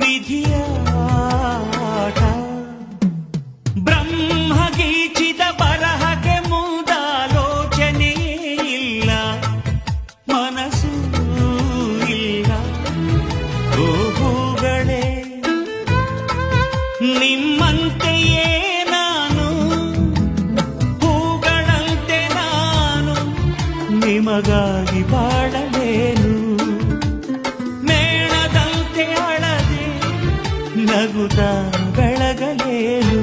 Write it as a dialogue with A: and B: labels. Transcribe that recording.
A: ವಿಧಿಯಾಟ ಬ್ರಹ್ಮಗೀಚಿದ ಬರಹಗೆ ಮುಂದಾಲೋಚನೆಯೇ ಇಲ್ಲ ಮನಸ್ಸು ಇಲ್ಲ ಗೋವುಗಳೇ ನಿಮ್ಮಂತೆಯೇ ನಾನು ಹೂಗಳಂತೆ ನಾನು ನಿಮಗಾಗಿ ಬಾಳ ನಗುತ್ತ ಬೆಳಗಲೇನು